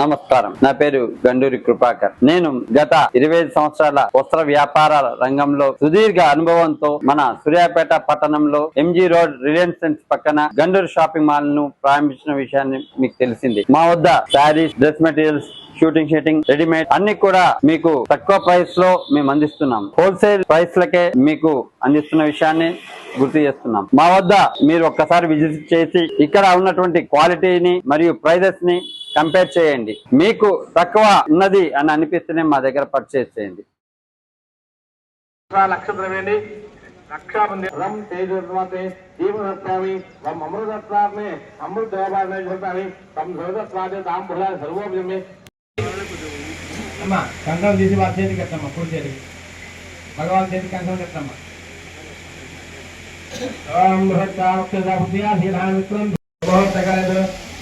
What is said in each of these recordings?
నమస్కారం. నా పేరు గండూరి కృపాకర్. నేను గత ఇరవై సంవత్సరాల వస్త్ర వ్యాపార రంగంలో సుదీర్ఘ అనుభవంతో మన సూర్యాపేట పట్టణంలో ఎంజీ రోడ్ రిలయన్స్ సెంట్స్ పక్కన గండూరు షాపింగ్ మాల్ను ప్రారంభించిన విషయాన్ని మీకు తెలిసింది. మా వద్ద saris dress materials suiting suiting readymade అన్ని కూడా మీకు తక్కువ ప్రైస్లో మేము అందిస్తున్నాం. హోల్సేల్ ప్రైస్ లకే మీకు అందిస్తున్న విషయాన్ని గుర్తు చేస్తున్నాం. మా వద్ద మీరు ఒక్కసారి విజిట్ చేసి ఇక్కడ ఉన్నటువంటి క్వాలిటీని మరియు ప్రైజెస్ని కంపేర్ చేయండి. మీకు తక్కువ ఉన్నది అని అనిపిస్తేనే మా దగ్గర పర్చేస్ చేయండి. అమ్మా కంకణం తీసి వారి చేతికి ఎత్తమ్మా కుడి చేతికి భగవాన్ చేతికి కంకణం ఎత్తమ్మా ఓం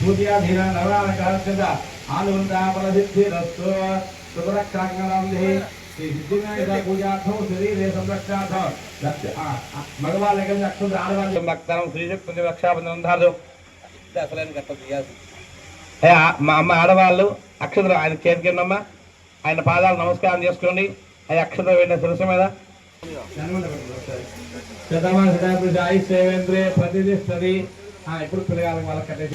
భూతియా ధీర నవరానకారస్యద ఆనువంతాపలసిద్ధిరస్తు సుభరక్షాంగనాంది శ్రీ సిద్ధినాయక పూజార్థం శరీరే సంరక్షార్థం. మగవాళ్ళ దగ్గర అక్షుడు ఆడవాళ్ళు భక్తారం శ్రీశక్తి రక్షాబంధనం ధారు అసలైన ఆ- మా అమ్మ ఆడవాళ్ళు అక్షతలు ఆయన చేతికి ఉన్నమ్మా ఆయన పాదాలు నమస్కారం చేసుకోండి. ఆ అక్షత వెళ్ళిన శిరస్సు మీద. శతమాన శతాబ్ది ఆయుష్ సేవేంద్రే ప్రతిష్టది ఇప్పుడు పిల్లగాలి వాళ్ళకి కట్టేసి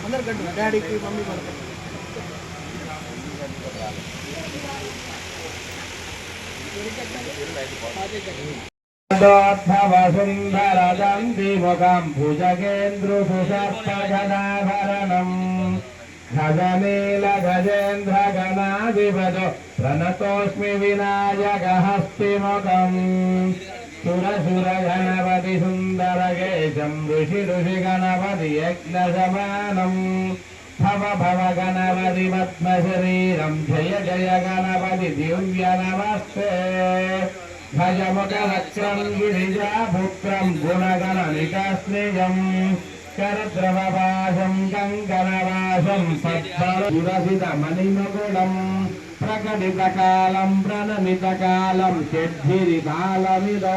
సుందరదంతిముఖం భుజగేంద్రుషాస్త్రగదాభరణం ఖగనీల గజేంద్ర గణాధిపతో ప్రణతోస్మి వినాయక హస్తిముఖం సురసుర గణపతి సుందరకేశం ఋషి ఋషి గణపతి యజ్ఞ సమానం భవ భవ గణపతి పద్మశరీరం జయ జయ గణపతి దివ్య నమస్తే భజముఖవక్రం గిరిజాభుక్రం గుణగణనికస్నిజం కరద్రవవాసం కంకణవాసం సత్వరసిత మణిమగుణం ప్రకటిత కాలం ప్రణమిత కాలం షడ్భిరితాళమిదో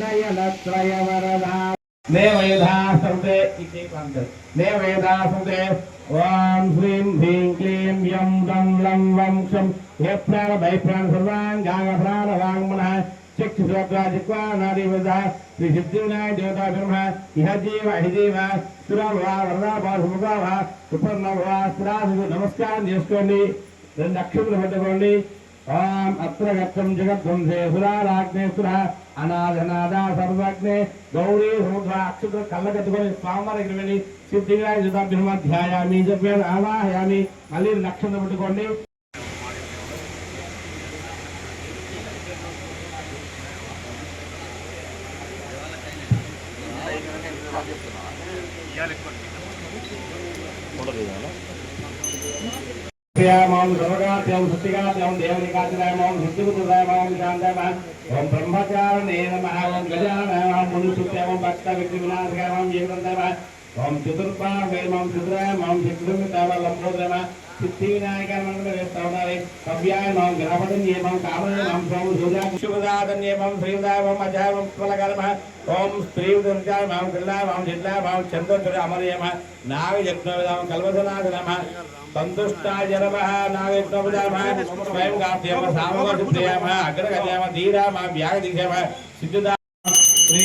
నయనత్రయవరదా దేవయథాసంతే దేవయథాసంతే ఓం శ్రీం హ్రీం క్లీం యం రం లం వం క్షం హే ప్రాణ భయప్రాణ సర్వాంగాంగ ప్రాణ వాంగ్మన చక్షు శ్రోత్రా జిక్వా నాడి వద శ్రీ సిద్ధి వినాయక దేవతా బ్రహ్మ ఇహ జీవ హి జీవ సురభా వరదా బాధుభా సుపర్ణభా స్థిరాసు నమస్కారం చేసుకోండి. రెండు అక్షతులు పెట్టుకోండి. ఓం అత్ర గచ్చం జగద్వంశే సుర అనాథనాథ సర్వజ్ఞే గౌరీ సముద్ర అక్షతులు కళ్ళగట్టుకొని స్వామివారి దగ్గర వెళ్ళి సిద్ధిగా ధ్యాయామి చెప్పాను ఆవాహయామి మళ్ళీ నక్షత్రం పెట్టుకోండి. మాం సర్వగాత్యం సత్యగాత్యం దేవనికాత్రాయ మాం సిద్ధిపుత్రాయ మాం శాంతాయ మాం ఓం బ్రహ్మచారణే నమః ఓం గజానాయ మాం మనుసుత్య మాం భక్త వ్యక్తి వినాశకాయ మాం జీవంతాయ మాం ఓం చతుర్పావే మాం చతురాయ మాం చతుర్మితాయ మాం లంబోదయ మాం మండల వేస్తా కవ్యాయ మాం గణపతిన్యే మాం కామయ మాం సోమ సూర్యా శుభదాదన్యే ఫలకర్మ ఓం మాం మాం జిల్లాయ మాం అమరయమ యజ్ఞవిదాం స్వయం గాప్యమ అగ్రగజామ ధీరామ సిద్ధుదా శ్రీ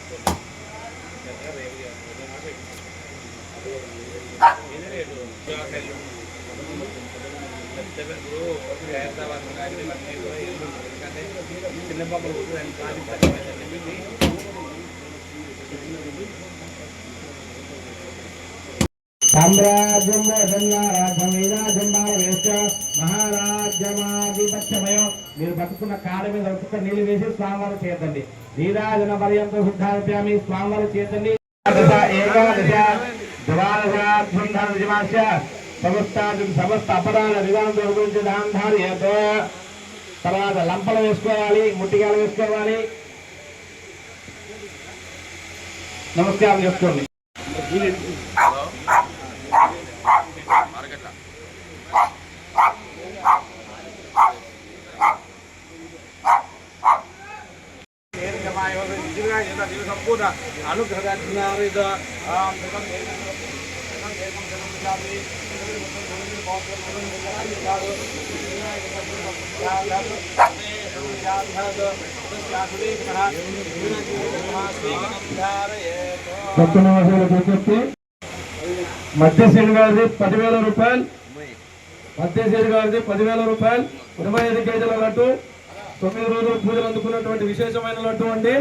హైదరాబాద్ కానీ ఇవన్నీ కూడా మహారాజ్యమాధిపత్యమయం మీరు బతుకున్న కాళ్ళ మీద నీళ్ళు వేసి స్వామివారు చేతండి నీరాజన పర్యంత శుద్ధార్ప్యామి స్వామివారు చేతండి ఏకాదశ ద్వాదశాధ్యాశ సమస్త సమస్త అపరాధ విధానం గురించి దాంధార్యతో తర్వాత లంపలు వేసుకోవాలి ముట్టికాయలు వేసుకోవాలి నమస్కారం చేసుకోండి సంపూర్ణ సత్యనారాయణ గుర్తొచ్చి మధ్య గారిది పదివేల రూపాయలు. మధ్యశీడు గారిది పదివేల రూపాయలు. ఇరవై ఐదు కేజీల లడ్డు. తొమ్మిది రోజులు పూజలు అందుకున్నటువంటి విశేషమైన లడ్డు అండి.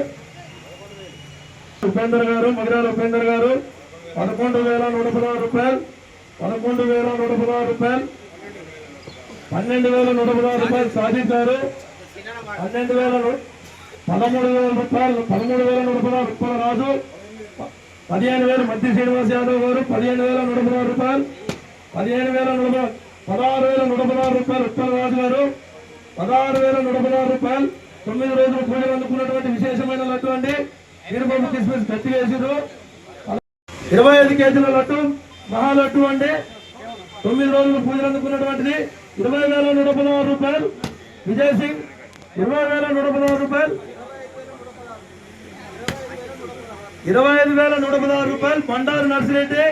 ఉపేందర్ గారు మగిరాల ఉపేందర్ గారు పదకొండు వేల నూట పదహారు రూపాయలు పదకొండు వేల నూట పదహారు రూపాయలు పన్నెండు వేల నూట పదహారు రూపాయలు సాధించారు పన్నెండు వేల పదమూడు వేల రూపాయలు పదమూడు వేల నూట పదహారు రూపాయలు రాజు పదిహేను వేలు మధ్య శ్రీనివాస్ యాదవ్ గారు పదిహేను వేల నూట పదహారు రూపాయలు పదిహేను వేల నూట పదహారు వేల నూట పదహారు రూపాయలు ఉత్తరరాజు గారు పదహారు వేల నూట పదహారు రూపాయలు తొమ్మిది రోజులు పూజలు అందుకున్నటువంటి విశేషమైన లడ్డు అండి. వీరబాబు కిస్మిస్ గట్టి వేసారు ఇరవై ఐదు కేజీల లడ్డు మహాలడ్డు అండి. తొమ్మిది రోజులు పూజలు అందుకున్నటువంటిది. ఇరవై వేల నూట పదహారు రూపాయలు. విజయ్ సింగ్ ఇరవై వేల నూట పదహారు రూపాయలు. ఇరవై ఐదు వేల నూట పదహారు రూపాయలు. బండారు నర్సిరెడ్డి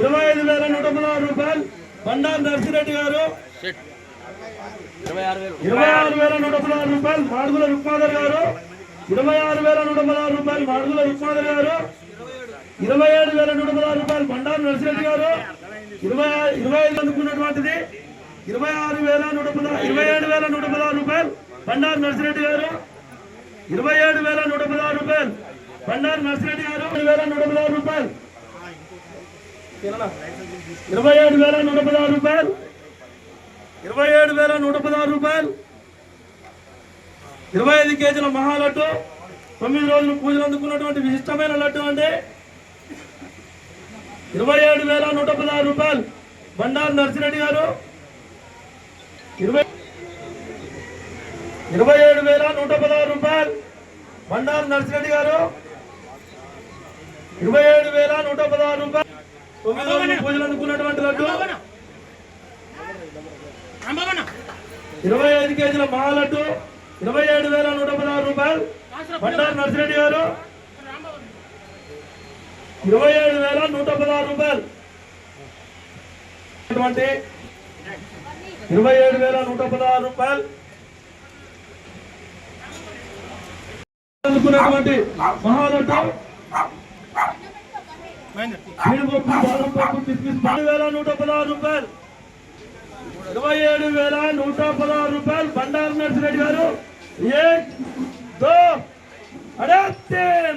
ఇరవై ఐదు వేల నూట పదహారు రూపాయలు. బండారు నర్సిరెడ్డి గారు ఇరవై ఆరు వేల నూట పదహారు రూపాయలు. మాడుగుల రుక్మాధర్ గారు ఇరవై ఆరు వేల నూట పదహారు రూపాయలు మాడుగుల రుక్మాధర్ గారు. ఇరవై ఏడు వేల నూట పదహారు రూపాయలు బండారు నర్సిరెడ్డి గారు. ఇరవై ఇరవై ఐదు అందుకున్నటువంటిది. ఇరవై ఆరు వేల నూట పదహారు ఇరవై ఏడు వేల నూట పదహారు రూపాయలు బండారు నర్సిరెడ్డి గారు. ఇరవై ఏడు వేల నూట పదహారు రూపాయలు బండారు నర్సిరెడ్డి గారు. ఏడు వేల నూట పదహారు రూపాయలు. ఇరవై ఏడు వేల నూట పదహారు రూపాయలు. ఇరవై ఏడు వేల నూట పదహారు రూపాయలు ఇరవై ఐదు కేజీల మహాలడ్డు తొమ్మిది రోజులు పూజలు అందుకున్నటువంటి విశిష్టమైన లడ్డు అండి ఇరవై ఏడు వేల నూట పదహారు రూపాయలు. బండారు నర్సిరెడ్డి గారు ఇరవై ఇరవై ఏడు వేల నూట పదహారు రూపాయలు. బండారు నర్సిరెడ్డి గారు ఇరవై ఏడు వేల నూట పదహారు రూపాయలు. తొమ్మిది రోజులు పూజలు అందుకున్నటువంటి లడ్డు ఇరవై ఐదు కేజీల మహాలడ్డు ఇరవై ఏడు వేల నూట పదహారు రూపాయలు. బండారు నర్సిరెడ్డి గారు. ఇరవై ఏడు వేల నూట పదహారు రూపాయలు. ఇరవై ఏడు వేల నూట పదహారు రూపాయలు. అందుకున్నటువంటి మహాలడ్డు వేల నూట పదహారు రూపాయలు. ఇరవై ఏడు వేల నూట పదహారు రూపాయలు. బండారు నర్సిరెడ్డి గారు. ఏ దో అడే तीन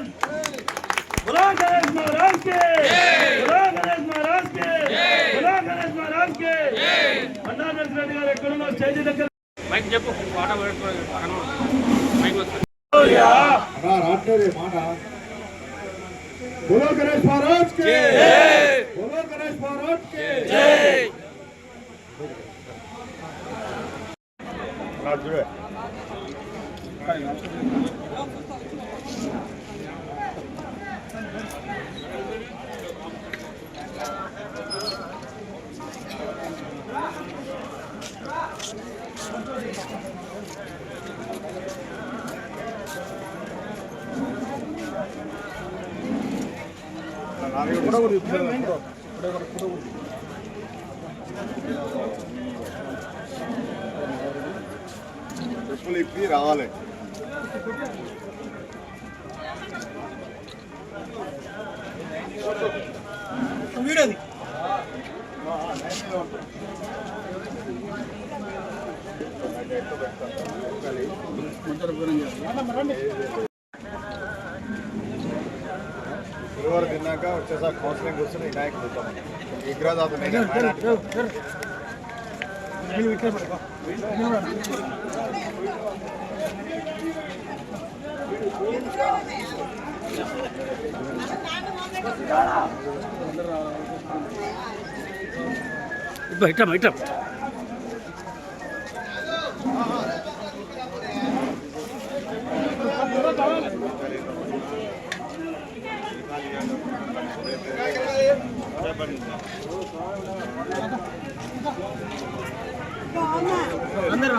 बोला गणेश महाराज के बोला गणेश महाराज के बोला गणेश महाराज के బండారు నర్సిరెడ్డి గారు ఎక్కడున్నా స్టేజ్ దగ్గర మైక్ చెప్పు పాట పెట్టుకో మైక్ వస్తుంది बोलो गणेश महाराज के बोलो गणेश महाराज के 뭐라고 그래? 뭐라고 뭐라고 그래? 빨리 비 나와래. వీడది. గురువారం తిన్నాక వచ్చేసారి కౌన్సిలింగ్ కూర్చొని వినాయక చూద్దాం. విగ్రహ మైనార్టీ. ఇట్లా అందరూ